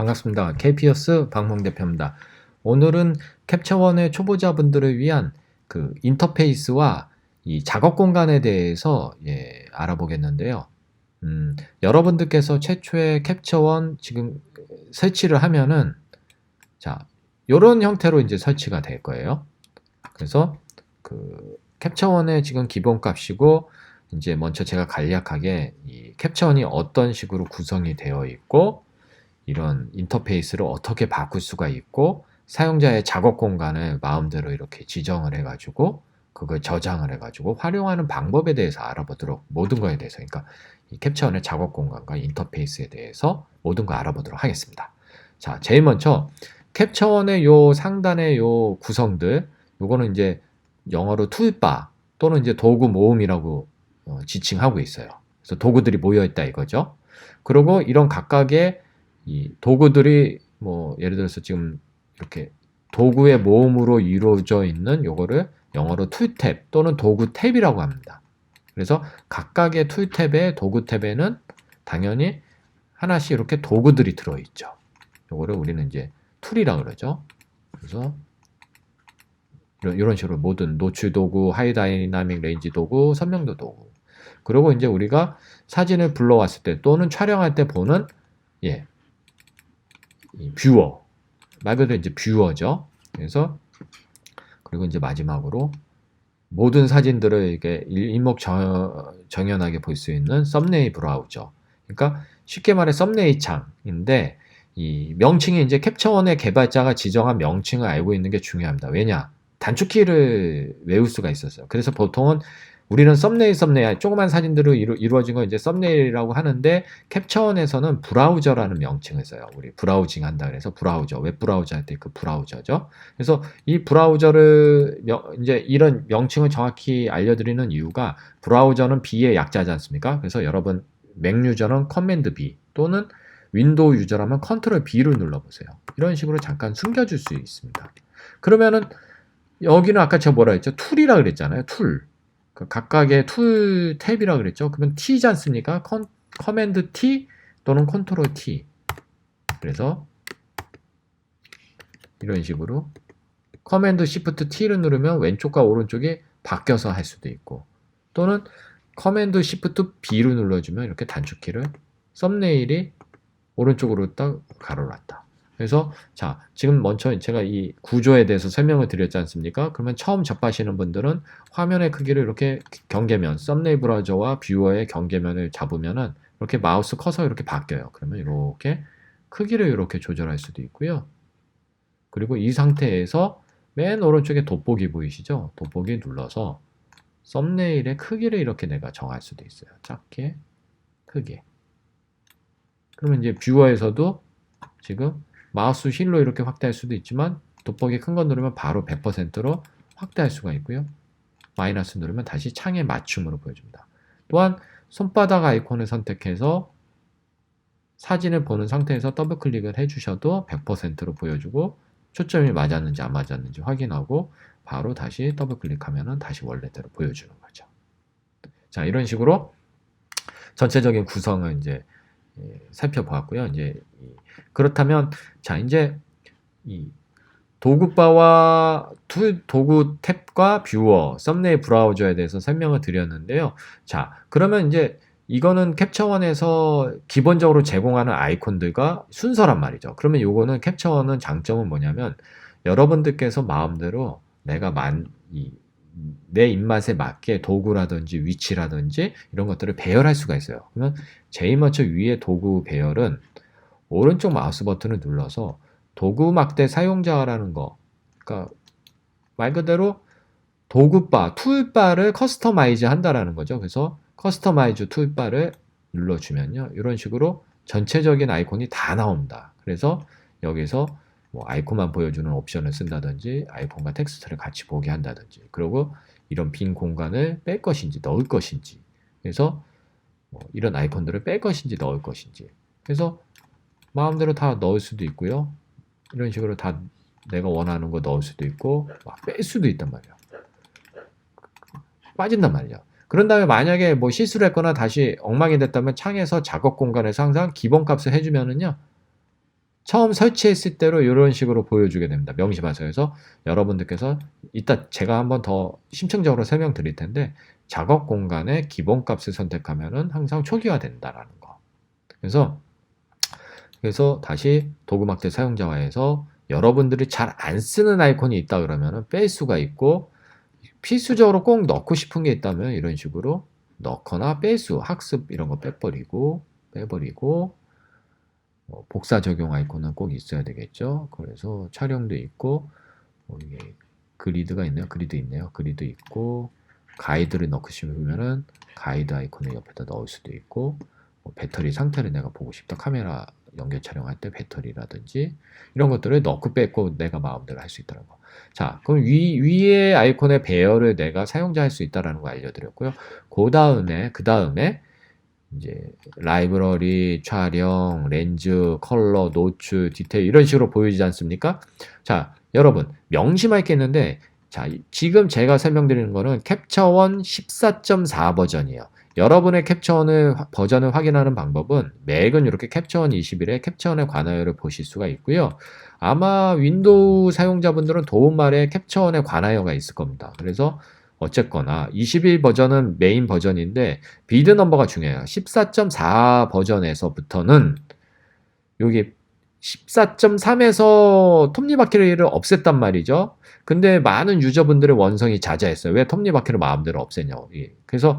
반갑습니다. KP어스 박몽 대표입니다. 오늘은 캡처원의 초보자분들을 위한 그 인터페이스와 이 작업 공간에 대해서 예, 알아보겠는데요. 음, 여러분들께서 최초의 캡처원 지금 설치를 하면은 자, 요런 형태로 이제 설치가 될 거예요. 그래서 그 캡처원의 지금 기본 값이고 이제 먼저 제가 간략하게 이 캡처원이 어떤 식으로 구성이 되어 있고 이런 인터페이스를 어떻게 바꿀 수가 있고 사용자의 작업 공간을 마음대로 이렇게 지정을 해가지고 그걸 저장을 해가지고 활용하는 방법에 대해서 알아보도록 모든 거에 대해서 그러니까 이 캡처원의 작업 공간과 인터페이스에 대해서 모든 거 알아보도록 하겠습니다. 자, 제일 먼저 캡처원의 요 상단의 요 구성들 요거는 이제 영어로 툴바 또는 이제 도구 모음이라고 어, 지칭하고 있어요. 그래서 도구들이 모여 있다 이거죠. 그리고 이런 각각의 이 도구들이 뭐 예를 들어서 지금 이렇게 도구의 모음으로 이루어져 있는 요거를 영어로 툴탭 또는 도구 탭이라고 합니다. 그래서 각각의 툴탭의 도구 탭에는 당연히 하나씩 이렇게 도구들이 들어있죠. 요거를 우리는 이제 툴이라 그러죠. 그래서 이런, 이런 식으로 모든 노출 도구, 하이 다이나믹 레인지 도구, 선명도 도구. 그리고 이제 우리가 사진을 불러왔을 때 또는 촬영할 때 보는 예, 이 뷰어 말 그대로 이제 뷰어죠. 그래서 그리고 이제 마지막으로 모든 사진들을 이렇게 일목정연하게 볼 수 있는 썸네일 브라우저. 그러니까 쉽게 말해 썸네일 창인데 이 명칭이 이제 캡처원의 개발자가 지정한 명칭을 알고 있는 게 중요합니다. 왜냐? 단축키를 외울 수가 있었어요. 그래서 보통은 우리는 썸네일 썸네일 조그만 사진들로 이루, 건 이제 썸네일이라고 하는데 캡처원에서는 브라우저라는 명칭을 써요. 우리 브라우징 한다 그래서 브라우저 웹 브라우저 할 때 그 브라우저죠. 그래서 이 브라우저를 명, 이제 이런 명칭을 정확히 알려드리는 이유가 브라우저는 B의 약자지 않습니까? 그래서 여러분 맥 유저는 커맨드 B 또는 윈도우 유저라면 컨트롤 B를 눌러보세요. 이런 식으로 잠깐 숨겨줄 수 있습니다. 그러면은 여기는 아까 제가 뭐라 했죠? 툴이라 그랬잖아요. 툴. 그 각각의 툴 탭이라 그랬죠. 그러면 T지 않습니까? 컨, 커맨드 T 또는 컨트롤 T. 그래서 이런 식으로 커맨드 시프트 T를 누르면 왼쪽과 오른쪽이 바뀌어서 할 수도 있고 또는 커맨드 시프트 B를 눌러주면 이렇게 단축키를 썸네일이 오른쪽으로 딱 가로놨다. 그래서 자 지금 먼저 제가 이 구조에 대해서 설명을 드렸지 않습니까? 그러면 처음 접하시는 분들은 화면의 크기를 이렇게 경계면 썸네일 브라우저와 뷰어의 경계면을 잡으면은 이렇게 마우스 커서 이렇게 바뀌어요. 그러면 이렇게 크기를 이렇게 조절할 수도 있고요. 그리고 이 상태에서 맨 오른쪽에 돋보기 보이시죠? 돋보기 눌러서 썸네일의 크기를 이렇게 내가 정할 수도 있어요. 작게, 크게. 그러면 이제 뷰어에서도 지금 마우스 휠로 이렇게 확대할 수도 있지만 돋보기 큰 거 누르면 바로 100%로 확대할 수가 있고요. 마이너스 누르면 다시 창의 맞춤으로 보여줍니다. 또한 손바닥 아이콘을 선택해서 사진을 보는 상태에서 더블 클릭을 해주셔도 100%로 보여주고 초점이 맞았는지 안 맞았는지 확인하고 바로 다시 더블 클릭하면 다시 원래대로 보여주는 거죠. 자 이런 식으로 전체적인 구성을 이제 예, 살펴보았고요. 이제 그렇다면 자 이제 이 도구바와 툴 도구 탭과 뷰어, 썸네일 브라우저에 대해서 설명을 드렸는데요. 자, 그러면 이제 이거는 캡처원에서 기본적으로 제공하는 아이콘들과 순서란 말이죠. 그러면 요거는 캡처원은 장점은 뭐냐면 여러분들께서 마음대로 내가 만, 이, 내 입맛에 맞게 도구라든지 위치라든지 이런 것들을 배열할 수가 있어요. 그러면 먼저 위에 도구 배열은 오른쪽 마우스 버튼을 눌러서 도구 막대 사용자라는 거. 그러니까 말 그대로 도구바, 툴바를 커스터마이즈 한다라는 거죠. 그래서 커스터마이즈 툴바를 눌러주면요. 이런 식으로 전체적인 아이콘이 다 나옵니다. 그래서 여기서 뭐 아이콘만 보여주는 옵션을 쓴다든지 아이콘과 텍스트를 같이 보게 한다든지 그리고 이런 빈 공간을 뺄 것인지 넣을 것인지. 그래서 뭐 이런 아이콘들을 뺄 것인지 넣을 것인지. 그래서 마음대로 다 넣을 수도 있고요. 이런 식으로 다 내가 원하는 거 넣을 수도 있고 뺄 수도 있단 말이야. 빠진단 말이야. 그런 다음에 만약에 뭐 실수를 했거나 다시 엉망이 됐다면 창에서 작업 공간에서 항상 기본 값을 해주면은요 처음 설치했을 때로 이런 식으로 보여주게 됩니다. 명시봐서에서 여러분들께서 이따 제가 한번 더 심층적으로 설명드릴 텐데 작업 공간의 기본값을 선택하면은 항상 초기화 된다라는 거. 그래서 그래서 다시 도구막대 사용자화에서 여러분들이 잘 안 쓰는 아이콘이 있다 그러면은 뺄 수가 있고 필수적으로 꼭 넣고 싶은 게 있다면 이런 식으로 넣거나 뺄 수 학습 이런 거 빼버리고 빼버리고 어, 복사 적용 아이콘은 꼭 있어야 되겠죠. 그래서 촬영도 있고 뭐 이게 그리드가 있네요. 그리드 있네요. 그리드 있고 가이드를 넣고 싶으면은 가이드 아이콘을 옆에다 넣을 수도 있고 뭐 배터리 상태를 내가 보고 싶다. 카메라 연결 촬영할 때 배터리라든지 이런 것들을 넣고 뺏고 내가 마음대로 할 수 있다는 거. 자, 그럼 위, 위에 아이콘의 배열을 내가 사용자 할 수 있다라는 거 알려드렸고요. 그 다음에, 그 다음에 이제 라이브러리, 촬영, 렌즈, 컬러, 노출, 디테일 이런 식으로 보이지 않습니까? 자, 여러분 명심할 게 있는데 자, 지금 제가 설명드리는 거는 캡처원 14.4 버전이에요. 여러분의 캡처원을 버전을 확인하는 방법은 맥은 이렇게 캡처원 21에 캡처원의 관하여를 보실 수가 있고요. 아마 윈도우 사용자분들은 도움말에 캡처원의 관하여가 있을 겁니다. 그래서 어쨌거나 21 버전은 메인 버전인데 비드 넘버가 중요해요. 14.4 버전에서부터는 여기 14.3에서 톱니바퀴를 없앴단 말이죠. 근데 많은 유저분들의 원성이 자자했어요. 왜 톱니바퀴를 마음대로 없애냐고. 예. 그래서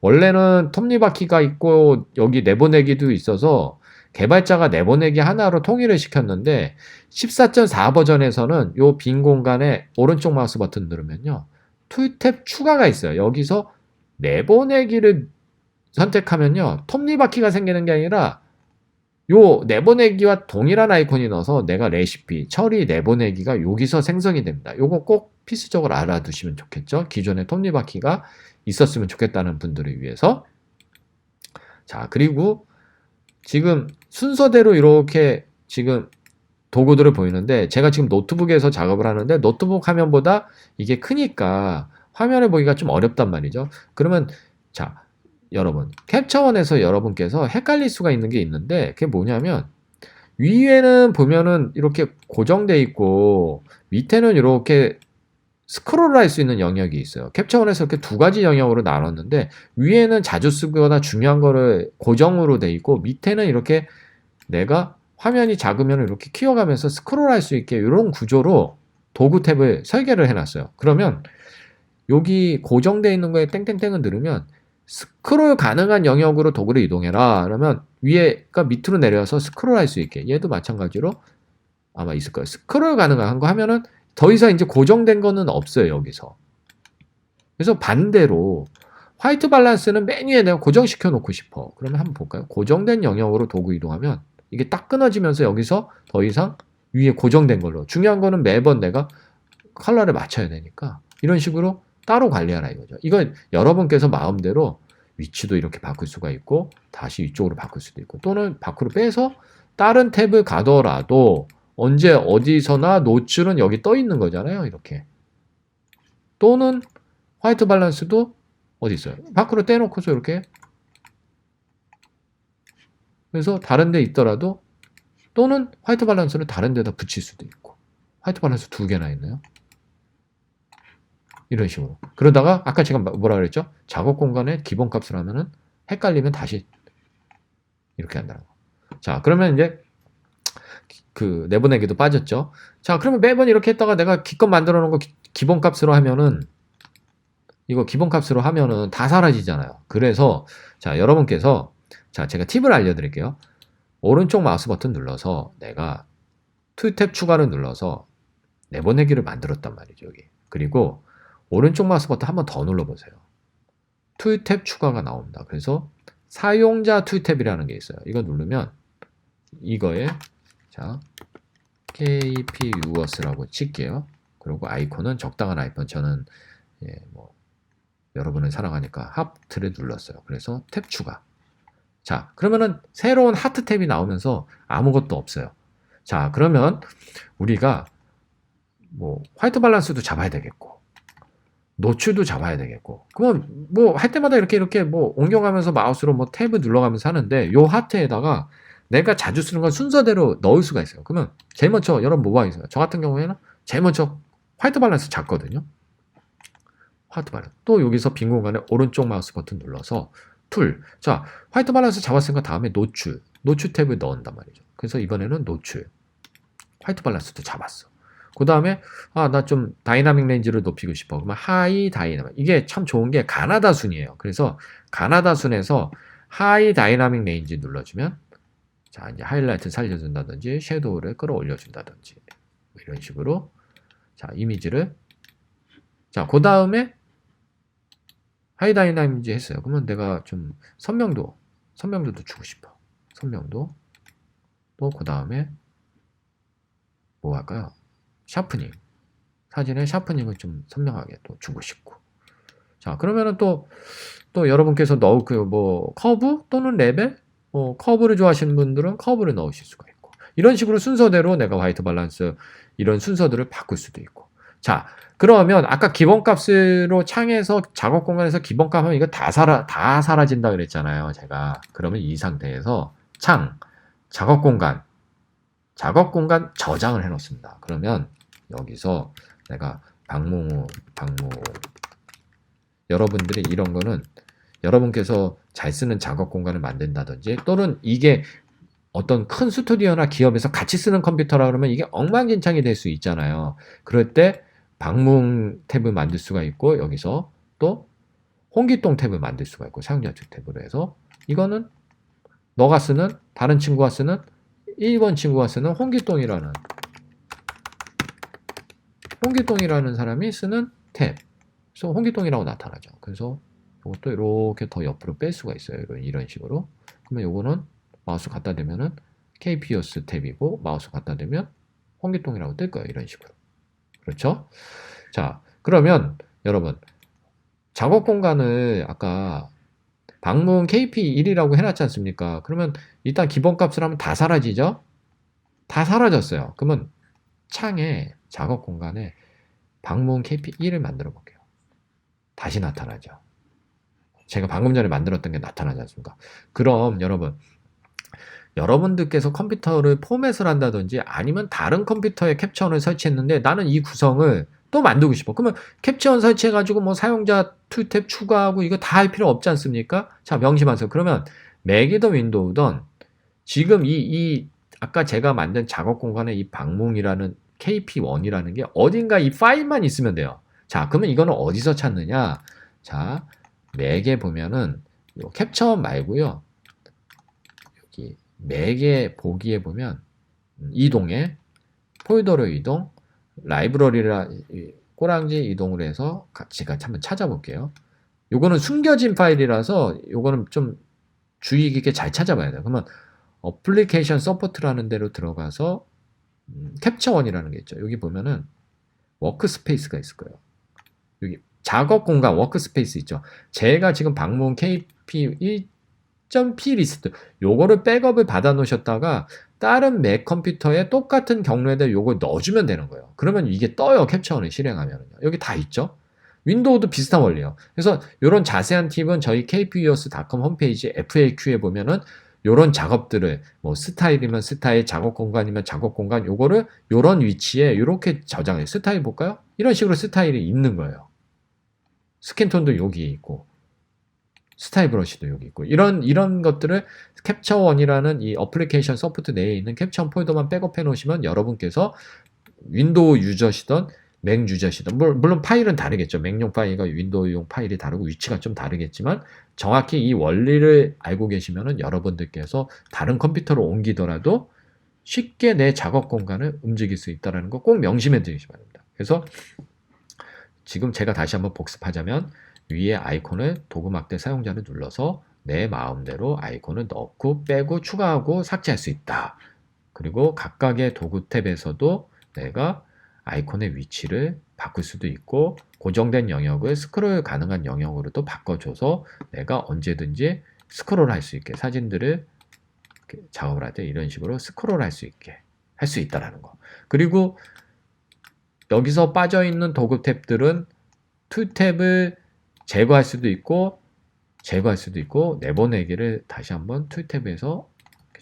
원래는 톱니바퀴가 있고 여기 내보내기도 있어서 개발자가 내보내기 하나로 통일을 시켰는데 14.4 버전에서는 요 빈 공간에 오른쪽 마우스 버튼 누르면요. 툴탭 추가가 있어요. 여기서 내보내기를 선택하면요. 톱니바퀴가 생기는 게 아니라 요 내보내기와 동일한 아이콘이 넣어서 내가 레시피, 처리 내보내기가 여기서 생성이 됩니다. 요거 꼭 필수적으로 알아두시면 좋겠죠. 기존에 톱니바퀴가 있었으면 좋겠다는 분들을 위해서. 자, 그리고 지금 순서대로 이렇게 지금 도구들을 보이는데 제가 지금 노트북에서 작업을 하는데 노트북 화면보다 이게 크니까 화면을 보기가 좀 어렵단 말이죠. 그러면 자, 여러분 캡처원에서 여러분께서 헷갈릴 수가 있는 게 있는데 그게 뭐냐면 위에는 보면은 이렇게 고정돼 있고 밑에는 이렇게 스크롤 할수 있는 영역이 있어요. 캡처원에서 이렇게 두 가지 영역으로 나눴는데 위에는 자주 쓰거나 중요한 거를 고정으로 돼 있고 밑에는 이렇게 내가 화면이 작으면 이렇게 키워가면서 스크롤 할 수 있게 이런 구조로 도구 탭을 설계를 해놨어요. 그러면 여기 고정되어 있는 거에 땡땡땡을 누르면 스크롤 가능한 영역으로 도구를 이동해라. 그러면 위에가 밑으로 내려서 스크롤 할 수 있게. 얘도 마찬가지로 아마 있을 거예요. 스크롤 가능한 거 하면은 더 이상 이제 고정된 거는 없어요, 여기서. 그래서 반대로 화이트 밸런스는 메뉴에 내가 고정시켜 놓고 싶어. 그러면 한번 볼까요? 고정된 영역으로 도구 이동하면 이게 딱 끊어지면서 여기서 더 이상 위에 고정된 걸로. 중요한 거는 매번 내가 컬러를 맞춰야 되니까 이런 식으로 따로 관리하라 이거죠. 이건 여러분께서 마음대로 위치도 이렇게 바꿀 수가 있고 다시 이쪽으로 바꿀 수도 있고 또는 밖으로 빼서 다른 탭을 가더라도 언제 어디서나 노출은 여기 떠 있는 거잖아요. 이렇게. 또는 화이트 밸런스도 어디 있어요? 밖으로 떼놓고서 이렇게 그래서 다른 데 있더라도 또는 화이트 밸런스를 다른 데다 붙일 수도 있고 화이트 밸런스 두 개나 있네요. 이런 식으로. 그러다가 아까 제가 뭐라 그랬죠? 작업 공간의 기본 값을 하면은 헷갈리면 다시 이렇게 한다는 거. 자, 그러면 이제 그 내보내기도 빠졌죠. 자, 그러면 매번 이렇게 했다가 내가 기껏 만들어 놓은 거 기, 본값으로 하면은 이거 기본 값으로 하면은 다 사라지잖아요. 그래서 자, 여러분께서 자, 제가 팁을 알려드릴게요. 오른쪽 마우스 버튼 눌러서 내가 툴탭 추가를 눌러서 내보내기를 만들었단 말이죠, 여기. 그리고 오른쪽 마우스 버튼 한 번 더 눌러보세요. 툴탭 추가가 나옵니다. 그래서 사용자 툴탭이라는 게 있어요. 이거 누르면 이거에 자 KP Viewers라고 칠게요. 그리고 아이콘은 적당한 아이콘 저는 예, 뭐 여러분을 사랑하니까 하트를 눌렀어요. 그래서 탭 추가. 자, 그러면은 새로운 하트 탭이 나오면서 아무것도 없어요. 자, 그러면 우리가 뭐 화이트 밸런스도 잡아야 되겠고 노출도 잡아야 되겠고 그러면 뭐할 때마다 이렇게 이렇게 뭐 옮겨가면서 마우스로 뭐 탭을 눌러가면서 하는데 요 하트에다가 내가 자주 쓰는 건 순서대로 넣을 수가 있어요. 그러면 제일 먼저 여러분 뭐가 있어요? 저 같은 경우에는 제일 먼저 화이트 밸런스 잡거든요. 화이트 밸런스. 또 여기서 빈 공간에 오른쪽 마우스 버튼 눌러서 툴. 자, 화이트 밸런스 잡았으니까 다음에 노출. 노출 탭을 넣은단 말이죠. 그래서 이번에는 노출. 화이트 밸런스도 잡았어. 그 다음에 아 나 좀 다이나믹 렌즈를 높이고 싶어. 그러면 하이 다이나믹. 이게 참 좋은 게 가나다 순이에요. 그래서 가나다 순에서 하이 다이나믹 렌즈 눌러주면 자 이제 하이라이트 살려준다든지 섀도우를 끌어올려준다든지 뭐 이런 식으로 자 이미지를 자그 다음에 하이 다이나믹 렌즈 했어요. 그러면 내가 좀 선명도 선명도도 주고 싶어. 선명도 또 그 다음에 뭐 할까요? 샤프닝. 사진의 샤프닝을 좀 선명하게 또 주고 싶고. 자, 그러면은 또, 또 여러분께서 넣을 그 뭐, 커브 또는 레벨? 뭐, 커브를 좋아하시는 분들은 커브를 넣으실 수가 있고. 이런 식으로 순서대로 내가 화이트 밸런스 이런 순서들을 바꿀 수도 있고. 자, 그러면 아까 기본값으로 창에서 작업 공간에서 기본값 하면 이거 다 사라, 다 사라진다 그랬잖아요. 제가. 그러면 이 상태에서 창, 작업 공간, 작업 공간 저장을 해 놓습니다. 그러면 여기서 내가 박몽호, 박몽호. 여러분들이 이런 거는 여러분께서 잘 쓰는 작업 공간을 만든다든지 또는 이게 어떤 큰 스튜디오나 기업에서 같이 쓰는 컴퓨터라 그러면 이게 엉망진창이 될 수 있잖아요. 그럴 때 방문 탭을 만들 수가 있고 여기서 또 홍기동 탭을 만들 수가 있고 사용자 주 탭으로 해서 이거는 너가 쓰는 다른 친구가 쓰는 1번 친구가 쓰는 홍기동이라는 홍기동이라는 사람이 쓰는 탭. 그래서 홍기동이라고 나타나죠. 그래서 이것도 이렇게 더 옆으로 뺄 수가 있어요. 이런, 이런 식으로. 그러면 이거는 마우스 갖다 대면은 KPOS 탭이고 마우스 갖다 대면 홍기동이라고 뜰 거예요. 이런 식으로. 그렇죠? 자, 그러면 여러분 작업 공간을 아까 방문 KP1이라고 해놨지 않습니까? 그러면 일단 기본값을 하면 다 사라지죠? 다 사라졌어요. 그러면 창에 작업 공간에 방문 KP1을 만들어 볼게요. 다시 나타나죠. 제가 방금 전에 만들었던 게 나타나지 않습니까? 그럼 여러분, 여러분들께서 컴퓨터를 포맷을 한다든지 아니면 다른 컴퓨터에 캡처원을 설치했는데 나는 이 구성을 또 만들고 싶어. 그러면 캡처원 설치해가지고 뭐 사용자 툴탭 추가하고 이거 다 할 필요 없지 않습니까? 자, 명심하세요. 그러면 맥이든 윈도우든 지금 이, 이, 아까 제가 만든 작업 공간에 이 방문이라는 KP1이라는 게 어딘가 이 파일만 있으면 돼요. 자, 그러면 이거는 어디서 찾느냐? 자, 맥에 보면은 요 캡처원 말고요. 여기 맥에 보기에 보면 음, 이동에 폴더로 이동, 라이브러리라 이 꼬랑지 이동을 해서 같이 같이 한번 찾아볼게요. 요거는 숨겨진 파일이라서 요거는 좀 주의 깊게 잘 찾아봐야 돼요. 그러면 어플리케이션 서포트라는 데로 들어가서 음, 캡처원이라는 게 있죠. 여기 보면은 워크스페이스가 있을 거예요. 여기 작업 공간 워크스페이스 있죠. 제가 지금 방문 KP 1.p 리스트 요거를 백업을 받아 놓으셨다가 다른 맥 컴퓨터에 똑같은 경로에다 요걸 넣어주면 되는 거예요. 그러면 이게 떠요. 캡처원을 실행하면요. 여기 다 있죠. 윈도우도 비슷한 원리예요. 그래서 이런 자세한 팁은 저희 kpus.com 홈페이지 FAQ에 보면은 요런 작업들을 뭐 스타일이면 스타일, 작업 공간이면 작업 공간 요거를 요런 위치에 요렇게 저장해. 스타일 볼까요? 이런 식으로 스타일이 있는 거예요. 스킨톤도 여기 있고 스타일 브러쉬도 여기 있고 이런 이런 것들을 캡처원이라는 이 어플리케이션 소프트 내에 있는 캡처원 폴더만 백업해 놓으시면 여러분께서 윈도우 유저시던 맥 유저시던 물론 파일은 다르겠죠. 맥용 파일과 윈도우용 파일이 다르고 위치가 좀 다르겠지만 정확히 이 원리를 알고 계시면은 여러분들께서 다른 컴퓨터로 옮기더라도 쉽게 내 작업 공간을 움직일 수 있다는 거 꼭 명심해 두시기 바랍니다. 그래서 지금 제가 다시 한번 복습하자면 위에 아이콘을 도구 막대 사용자를 눌러서 내 마음대로 아이콘을 넣고 빼고 추가하고 삭제할 수 있다. 그리고 각각의 도구 탭에서도 내가 아이콘의 위치를 바꿀 수도 있고 고정된 영역을 스크롤 가능한 영역으로 또 바꿔줘서 내가 언제든지 스크롤 할 수 있게 사진들을 작업을 할 때 이런 식으로 스크롤 할 수 있게 할 수 있다라는 거. 그리고 여기서 빠져 있는 도구 탭들은 툴 탭을 제거할 수도 있고 제거할 수도 있고 내보내기를 다시 한번 툴 탭에서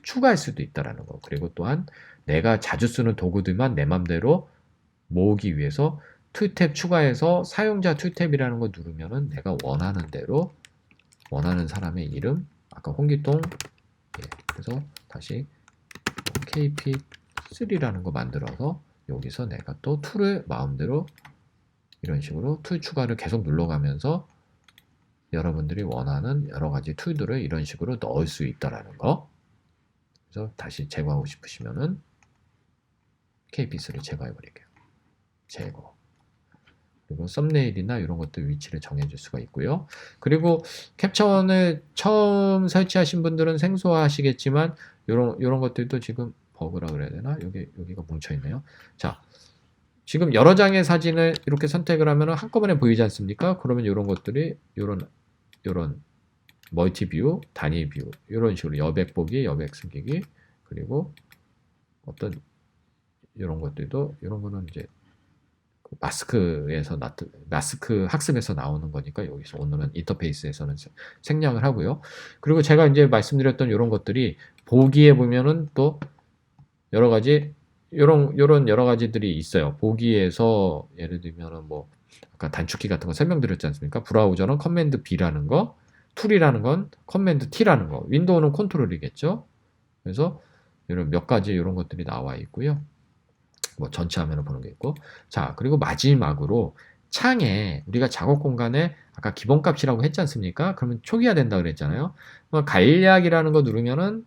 추가할 수도 있다라는 거. 그리고 또한 내가 자주 쓰는 도구들만 내 맘대로 모으기 위해서 툴탭 추가해서 사용자 툴탭이라는 거 누르면은 내가 원하는 대로 원하는 사람의 이름 아까 홍기동 예, 그래서 다시 KP3라는 거 만들어서 여기서 내가 또 툴을 마음대로 이런 식으로 툴 추가를 계속 눌러가면서 여러분들이 원하는 여러 가지 툴들을 이런 식으로 넣을 수 있다라는 거. 그래서 다시 제거하고 싶으시면은 KP3를 제거해 버릴게요. 제거. 그리고 썸네일이나 이런 것들 위치를 정해줄 수가 있고요. 그리고 캡처원을 처음 설치하신 분들은 생소하시겠지만 이런 이런 것들도 지금 버그라 그래야 되나? 여기 여기가 뭉쳐 있네요. 자, 지금 여러 장의 사진을 이렇게 선택을 하면 한꺼번에 보이지 않습니까? 그러면 이런 것들이 이런 이런 멀티 뷰, 단위 뷰 이런 식으로 여백 보기, 여백 숨기기 그리고 어떤 이런 것들도 이런 거는 이제 그 마스크에서 나 마스크 학습에서 나오는 거니까 여기서 오늘은 인터페이스에서는 세- 생략을 하고요. 그리고 제가 이제 말씀드렸던 이런 것들이 보기에 보면은 또 여러 가지 이런 이런 여러 가지들이 있어요. 보기에서 예를 들면은 뭐 아까 단축키 같은 거 설명드렸지 않습니까? 브라우저는 커맨드 B라는 거, 툴이라는 건 커맨드 T라는 거, 윈도우는 컨트롤이겠죠. 그래서 이런 몇 가지 이런 것들이 나와 있고요. 뭐 전체 화면을 보는 게 있고, 자 그리고 마지막으로 창에 우리가 작업 공간에 아까 기본값이라고 했지 않습니까? 그러면 초기화 된다 그랬잖아요. 간략이라는 거 누르면은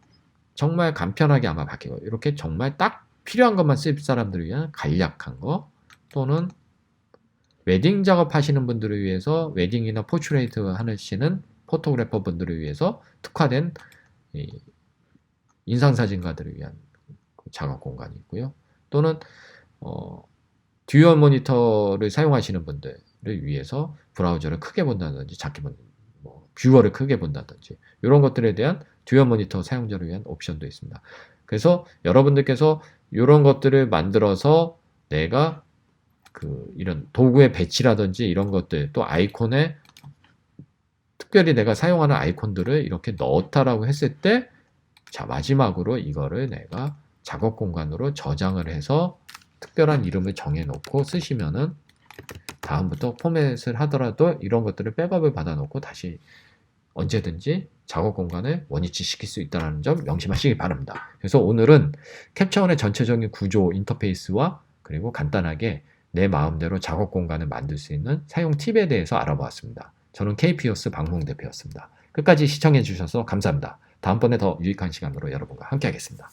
정말 간편하게 아마 바뀌고 이렇게 정말 딱 필요한 것만 쓸 사람들을 위한 간략한 거 또는 웨딩 작업하시는 분들을 위해서 웨딩이나 포트레이트 하시는 포토그래퍼 분들을 위해서 특화된 이 인상사진가들을 위한 그 작업 공간이 있고요. 또는 어, 듀얼 모니터를 사용하시는 분들을 위해서 브라우저를 크게 본다든지 작게 본, 뭐 뷰어를 크게 본다든지 이런 것들에 대한 듀얼 모니터 사용자를 위한 옵션도 있습니다. 그래서 여러분들께서 이런 것들을 만들어서 내가 그 이런 도구의 배치라든지 이런 것들 또 아이콘에 특별히 내가 사용하는 아이콘들을 이렇게 넣었다라고 했을 때 자 마지막으로 이거를 내가 작업 공간으로 저장을 해서 특별한 이름을 정해 놓고 쓰시면은 다음부터 포맷을 하더라도 이런 것들을 백업을 받아 놓고 다시 언제든지 작업 공간을 원위치 시킬 수 있다는 점 명심하시기 바랍니다. 그래서 오늘은 캡처원의 전체적인 구조 인터페이스와 그리고 간단하게 내 마음대로 작업 공간을 만들 수 있는 사용 팁에 대해서 알아보았습니다. 저는 KPOS 박몽 대표였습니다. 끝까지 시청해 주셔서 감사합니다. 다음번에 더 유익한 시간으로 여러분과 함께 하겠습니다.